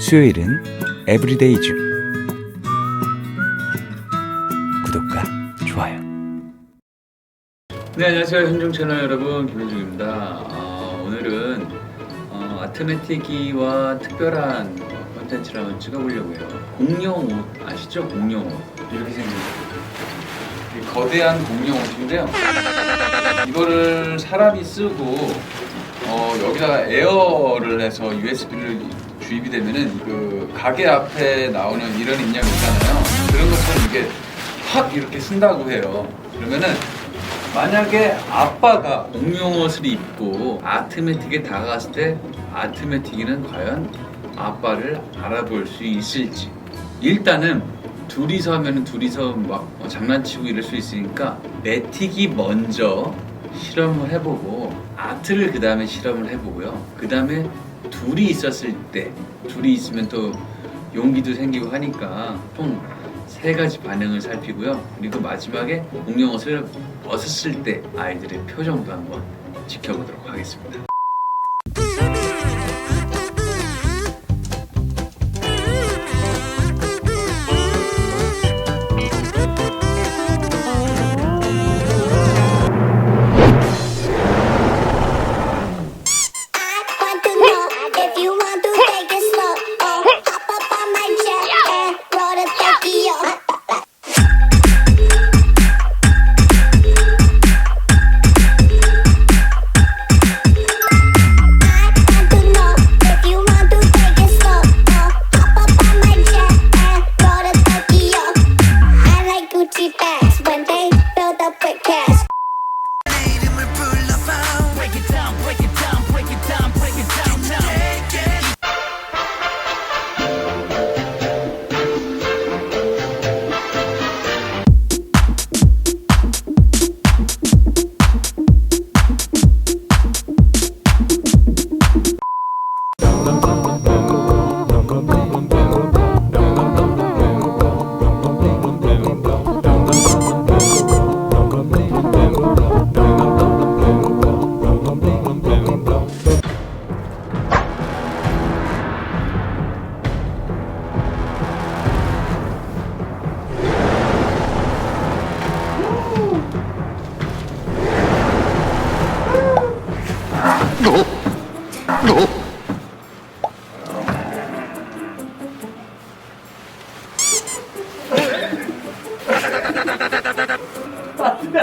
수요일은 에브리데이 줌 구독과 좋아요 네 안녕하세요 현중 채널 여러분 김현중입니다. 어, 오늘은 어, 아트메티기와 특별한 콘텐츠를 한번 찍어보려고 해요. 공룡 옷 아시죠? 공룡 옷 이렇게 생긴 이 거대한 공룡 옷인데요. 이거를 사람이 쓰고 어, 여기다가 에어를 해서 USB를 주입이 되면은 그 가게 앞에 나오는 이런 인형 있잖아요. 그런 것처럼 이게 확 이렇게 쓴다고 해요. 그러면은 만약에 아빠가 공룡 옷을 입고 아트메틱에 다가갔을 때 아트메틱이는 과연 아빠를 알아볼 수 있을지 일단은 둘이서 하면은 둘이서 막 어, 장난치고 이럴 수 있으니까 메틱이 먼저 실험을 해보고 아트를 그 다음에 실험을 해보고요 그 다음에 둘이 있었을 때 둘이 있으면 또 용기도 생기고 하니까 총 세 가지 반응을 살피고요. 그리고 마지막에 공룡 옷을 벗었을 때 아이들의 표정도 한번 지켜보도록 하겠습니다. bum bum bum.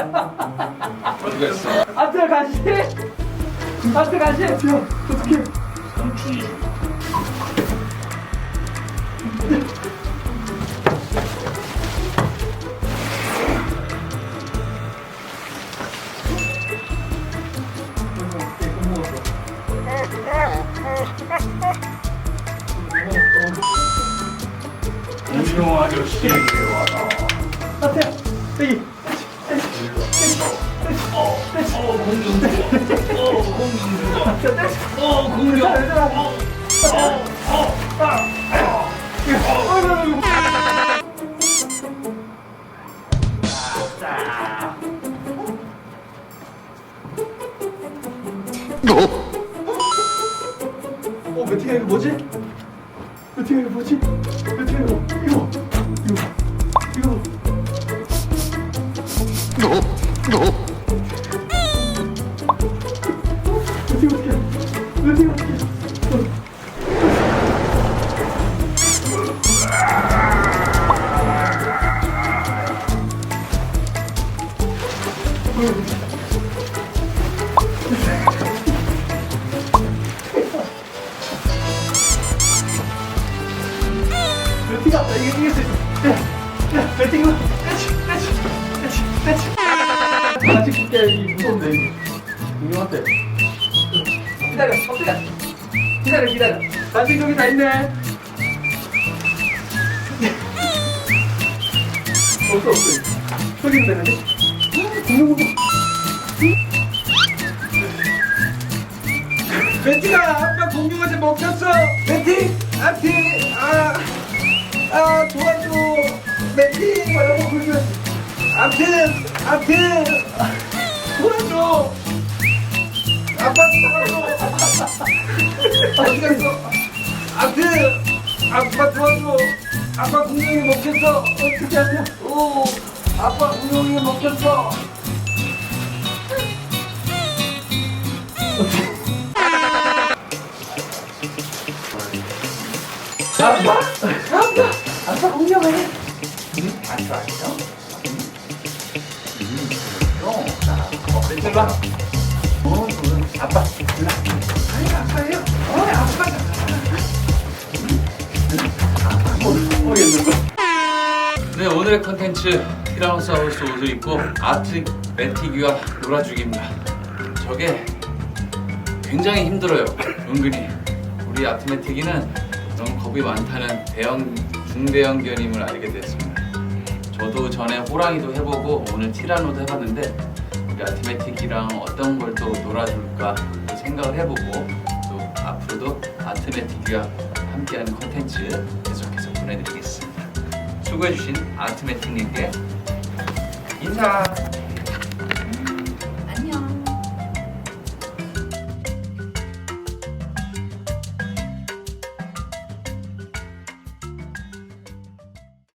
어디 갔어? 아트 가시? 아트 가시? 어떻게? 공룡 아저씨 와라. 아트 여기 어, 공룡 좋아. 어, 공룡 좋아. 어, 공룡. 얘들아 어, 어, 아, 어 매팅아 이거 뭐지? 매팅아 이거 뭐지? 매팅아 이거 이거 이거 나 이거 있어 야, 야 빼치 아직 그게 이 무서운데 이게 이거한테 기다려 어떻게 기다려 기다려 아직 여기 다 있네 없어 없어 저기 있네 근데 공룡 보고 매팅아 아빠 공룡한테 먹혔어 매팅 아팅 아아 도와줘 매팅 뭐라고 그러면 아튼 아튼 도와줘 아빠 도와줘 어디 갔어 아튼 아빠 도와줘. 아빠 공룡이 먹혔어. 어떻게 하냐? 오, 아빠 공룡이 먹혔어. 아빠, 아빠, 아빠 공룡을 해. 응? 안좋 일로 와. 어, 응. 아빠, 일로 와. 아니, 아빠예요. 어, 아빠가. 네 오늘의 컨텐츠 티라노사우루스 옷을 입고 아트 메티기와 놀아주기입니다. 저게 굉장히 힘들어요. 은근히 우리 아트 메티기는 너무 겁이 많다는 대형 중대형 견임을 알게 됐습니다. 저도 전에 호랑이도 해보고 오늘 티라노도 해봤는데 우리 아트 메티기랑 어떤 걸 또 놀아줄까 또 생각을 해보고 또 앞으로도 아트 메티기와 함께하는 컨텐츠 계속해서 보내드리겠습니다. 수고해주신 아트메틱님께 인사.